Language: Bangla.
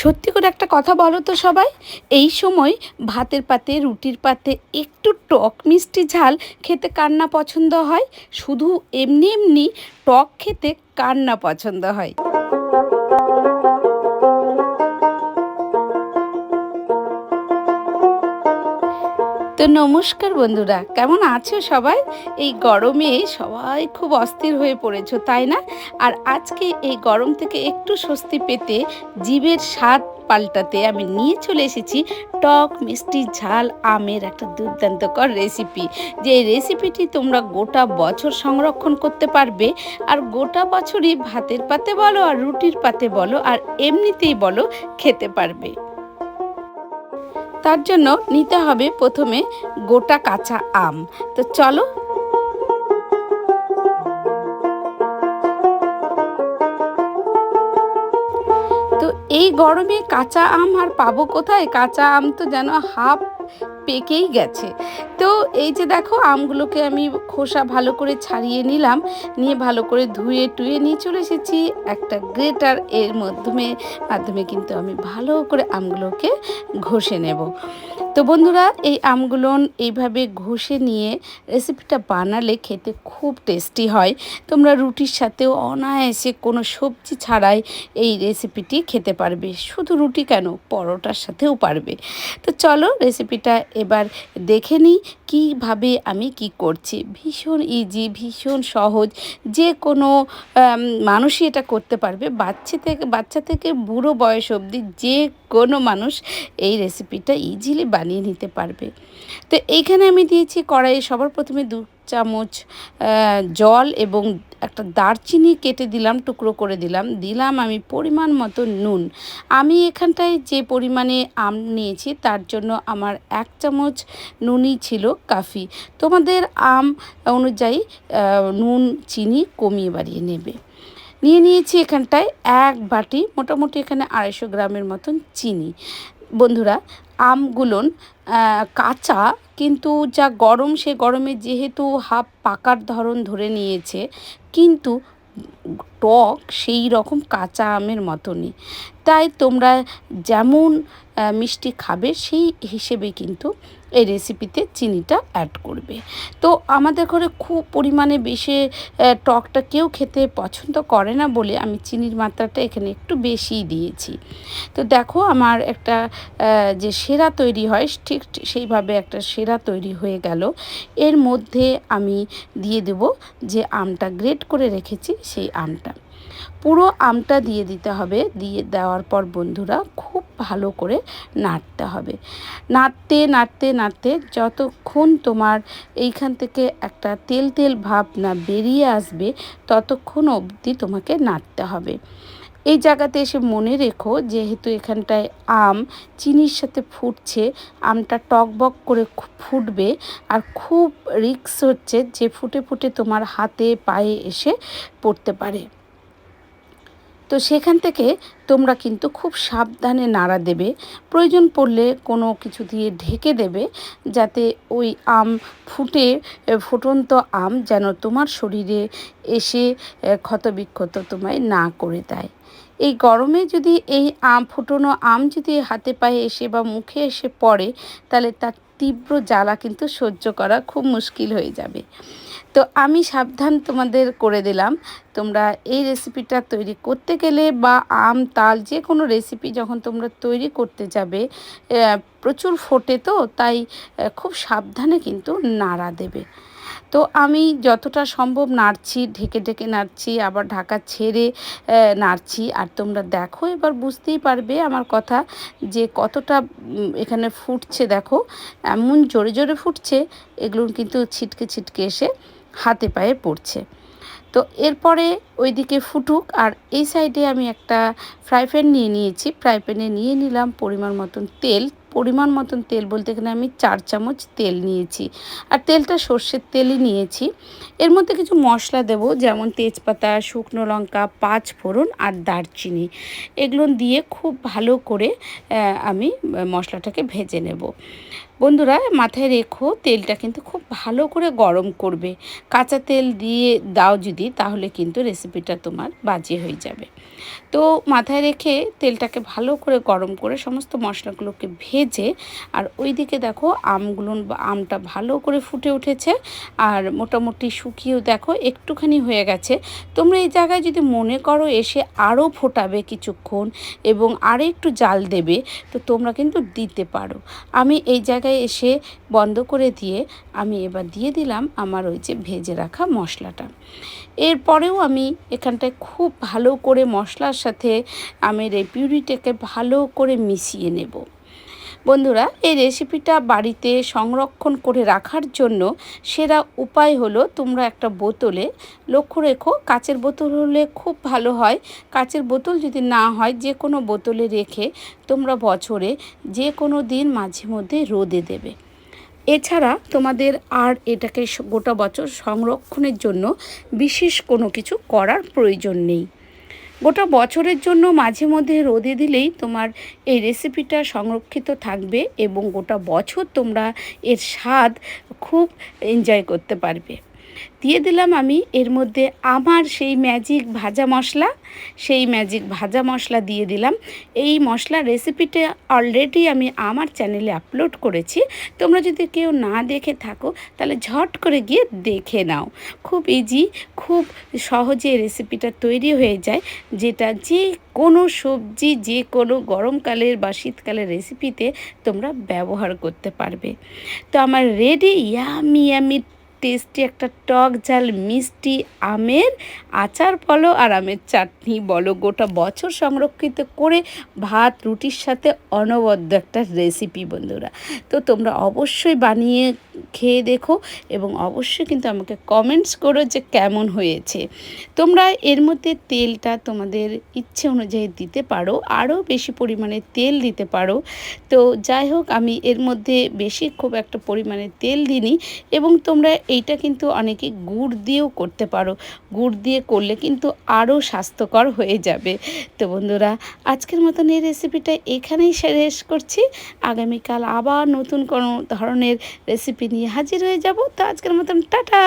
সত্যি করে একটা কথা বলো তো সবাই, এই সময় ভাতের পাতে, রুটির পাতে একটু টক মিষ্টি ঝাল খেতে কান্না পছন্দ হয়? শুধু এমনি এমনি টক খেতে কান্না পছন্দ হয়? তো নমস্কার বন্ধুরা, কেমন আছো সবাই? এই গরমে সবাই খুব অস্থির হয়ে পড়েছো, তাই না? আর আজকে এই গরম থেকে একটু স্বস্তি পেতে জীবের স্বাদ পাল্টাতে আমি নিয়ে চলে এসেছি টক মিষ্টি ঝাল আমের একটা দুর্দান্তকর রেসিপি। যে রেসিপিটি তোমরা গোটা বছর সংরক্ষণ করতে পারবে, আর গোটা বছরই ভাতের পাতে বলো আর রুটির পাতে বলো আর এমনিতেই বলো খেতে পারবে। তার জন্য নিতে হবে প্রথমে গোটা কাঁচা আম। তো চলো। তো এই গরমে কাঁচা আম আর পাবো কোথায়? কাঁচা আম তো যেন হাফ পেকেই গেছে। তো এই যে দেখো, আমগুলোকে আমি খোসা ভালো করে ছাড়িয়ে নিলাম, নিয়ে ভালো করে ধুয়ে টুয়ে নিয়ে চলে এসেছি একটা গ্রেটার এর মাধ্যমে মাধ্যমে কিন্তু আমি ভালো করে আমগুলোকে ঘষে নেব। তো বন্ধুরা, এই আমগুলো এইভাবে ঘষে নিয়ে রেসিপিটা বানালে খেতে খুব টেস্টি হয়। তোমরা রুটির সাথেও অনায়াসে কোনো সবজি ছাড়াই এই রেসিপিটি খেতে পারবে। শুধু রুটি কেন? পরোটার সাথেও পারবে। তো চলো রেসিপিটা এবার দেখে নিই। কীভাবে আমি কি করছি? ভীষণ ইজি ভীষণ সহজ। যে কোনো মানুষই এটা করতে পারবে। বাচ্চা থেকে বাচ্চা থেকে বুড়ো বয়স অবধি যে কোনো মানুষ এই রেসিপিটা ইজিলি বানিয়ে নিতে পারবে। তো এইখানে আমি দিয়েছি কড়াইয়ে সবার প্রথমে দু চামচ জল এবং একটা দারচিনি কেটে দিলাম, টুকরো করে দিলাম। দিলাম আমি পরিমাণ মতো নুন। আমি এখানটায় যে পরিমাণে আম নিয়েছি তার জন্য আমার এক চামচ নুনই ছিল কাফি। তোমাদের আম অনুযায়ী নুন, চিনি কমিয়ে বাড়িয়ে নেবে। নিয়ে নিয়েছি এখানটায় এক বাটি, মোটামুটি এখানে আড়াইশো গ্রামের মতন চিনি। বন্ধুরা আমগুলোন কাঁচা, কিন্তু যা গরম, সে গরমে যেহেতু হাফ পাকার ধরন ধরে নিয়েছে, কিন্তু টক সেই রকম কাঁচা আমের মতনই। তাই তোমরা যেমন মিষ্টি খাবে, সেই হিসেবে কিন্তু এই রেসিপিতে চিনিটা অ্যাড করবে। তো আমাদের ঘরে খুব পরিমাণে বেশি টকটা কেউ খেতে পছন্দ করে না বলে আমি চিনির মাত্রাটা এখানে একটু বেশিই দিয়েছি। তো দেখো আমার একটা যে সেরা তৈরি হয়, ঠিক সেইভাবে একটা সেরা তৈরি হয়ে গেল। এর মধ্যে আমি দিয়ে দেব যে আমটা গ্রেট করে রেখেছি, সেই আমটা। পুরো আমটা দিয়ে দিতে হবে। দিয়ে দেওয়ার পর বন্ধুরা খুব ভালো করে নাড়তে হবে। নাড়তে নাড়তে নাড়তে যতক্ষণ তোমার এইখান থেকে একটা তেল তেল ভাব না বেরিয়ে আসবে, ততক্ষণ অবধি তোমাকে নাড়তে হবে। এই জায়গাতে এসে মনে রেখো, যেহেতু এখানটায় আম, চিনির সাথে ফুটছে, আমটা টকবক করে ফুটবে আর খুব রিক্স হচ্ছে যে ফুটে ফুটে তোমার হাতে, পায়ে এসে পড়তে পারে। তো সেখান থেকে তোমরা কিন্তু খুব সাবধানে নাড়া দেবে। প্রয়োজন পড়লে কোনো কিছু দিয়ে ঢেকে দেবে যাতে ওই আম ফুটে ফুটন্ত আম যেন তোমার শরীরে এসে ক্ষতবিক্ষত তোমায় না করে দেয়। এই গরমে যদি এই আম, ফুটোনো আম যদি হাতে পায়ে এসে বা মুখে এসে পড়ে, তাহলে তার তীব্র জ্বালা কিন্তু সহ্য করা খুব মুশকিল হয়ে যাবে। তো আমি সাবধান তোমাদের করে দিলাম। তোমরা এই রেসিপিটা তৈরি করতে গেলে বা আম, তাল যে কোনো রেসিপি যখন তোমরা তৈরি করতে যাবে প্রচুর ফোটে তো, তাই খুব সাবধানে কিন্তু নাড়া দেবে। তো আমি যতটা সম্ভব নাড়ছি, ঢেকে ঢেকে নাড়ছি, আবার ঢাকা ছেড়ে নাড়ছি। আর তোমরা দেখো, এবার বুঝতেই পারবে আমার কথা যে কতটা এখানে ফুটছে। দেখো, এমন জোরে জোরে ফুটছে, এগুলো কিন্তু ছিটকে ছিটকে এসে হাতে পায়ে পড়ছে। তো এরপরে ওইদিকে ফুটুক আর এই সাইডে আমি একটা ফ্রাই প্যান নিয়ে নিয়েছি। ফ্রাই প্যানে নিয়ে নিলাম পরিমাণ মতন তেল। পরিমাণ মতন তেল বলতে গেলে আমি চার চামচ তেল নিয়েছি। আর তেলটা সর্ষের তেলই নিয়েছি। এর মধ্যে কিছু মশলা দেব, যেমন তেজপাতা, শুকনো লঙ্কা, পাঁচ ফোড়ন আর দারচিনি। এগুলো দিয়ে খুব ভালো করে আমি মশলাটাকে ভেজে নেব। বন্ধুরা মাথায় রেখো, তেলটা কিন্তু খুব ভালো করে গরম করবে। কাঁচা তেল দিয়ে দাও যদি, তাহলে কিন্তু রেসিপিটা তোমার বাজে হয়ে যাবে। তো মাথায় রেখে তেলটাকে ভালো করে গরম করে সমস্ত মশলাগুলোকে ভেজে, আর ওই দিকে দেখো আমগুলো, আমটা ভালো করে ফুটে উঠেছে, আর মোটামুটি শুকিয়েও দেখো একটুখানি হয়ে গেছে। তোমরা এই জায়গায় যদি মনে করো এসে আরও ফোটাবে কিছুক্ষণ এবং আরও একটু জাল দেবে, তো তোমরা কিন্তু দিতে পারো। আমি এই জায়গায় এসে বন্ধ করে দিয়ে আমি এবার দিয়ে দিলাম আমার ওই যে ভেজে রাখা মশলাটা। এরপরেও আমি এখানটায় খুব ভালো করে মশলার সাথে আমি এই পিউরিটাকে ভালো করে মিশিয়ে নেব। বন্ধুরা, এই রেসিপিটা বাড়িতে সংরক্ষণ করে রাখার জন্য সেরা উপায় হলো তোমরা একটা বোতলে লক্ষ্য রেখো, কাচের বোতল হলে খুব ভালো হয়। কাচের বোতল যদি না হয়, যে কোনো বোতলে রেখে তোমরা বছরে যে কোনো দিন মাঝে মধ্যে রোদে দেবে। এছাড়া তোমাদের আর এটাকে গোটা বছর সংরক্ষণের জন্য বিশেষ কোনো কিছু করার প্রয়োজন নেই। গোটা বছরের জন্য মাঝে মধ্যে রোদে দিলেই তোমার এই রেসিপিটা সংরক্ষিত থাকবে এবং গোটা বছর তোমরা এর স্বাদ খুব এনজয় করতে পারবে। দিয়ে দিলাম আমি এর মধ্যে আমার সেই ম্যাজিক ভাজা মশলা, সেই ম্যাজিক ভাজা মশলা দিয়ে দিলাম। এই মশলা রেসিপিটা অলরেডি আমি আমার চ্যানেলে আপলোড করেছি। তোমরা যদি কেউ না দেখে থাকো, তাহলে ঝট করে গিয়ে দেখে নাও। খুব ইজি খুব সহজে রেসিপিটা তৈরি হয়ে যায়, যেটা যে কোনো সবজি, যে কোনো গরমকালের বা শীতকালের রেসিপিতে তোমরা ব্যবহার করতে পারবে। তো আমার রেডি ইয়ামি ইয়ামি টেস্টি একটা টক ঝাল, মিষ্টি, আমের আচার বলো আর আমের চাটনি বলো। গোটা বছর সংরক্ষিত করে ভাত, রুটির সাথে অনবদ্য একটা রেসিপি বন্ধুরা। তো তোমরা অবশ্যই বানিয়ে খেয়ে দেখো এবং অবশ্যই কিন্তু আমাকে কমেন্টস করো যে কেমন হয়েছে। তোমরা এর মধ্যে তেলটা তোমাদের ইচ্ছে অনুযায়ী দিতে পারো, আরও বেশি পরিমাণে তেল দিতে পারো। তো যাই হোক, আমি এর মধ্যে বেশি খুব একটা পরিমাণে তেল দিইনি এবং তোমরা এইটা কিন্তু অনেকে গুড় দিয়েও করতে পারো। গুড় দিয়ে করলে কিন্তু আরও স্বাস্থ্যকর হয়ে যাবে। তো বন্ধুরা, আজকের মতন এই রেসিপিটা এখানেই শেষ করছি। আগামীকাল আবার নতুন কোনো ধরনের রেসিপি নিয়ে হাজির হয়ে যাব। তো আজকের মতন টাটা!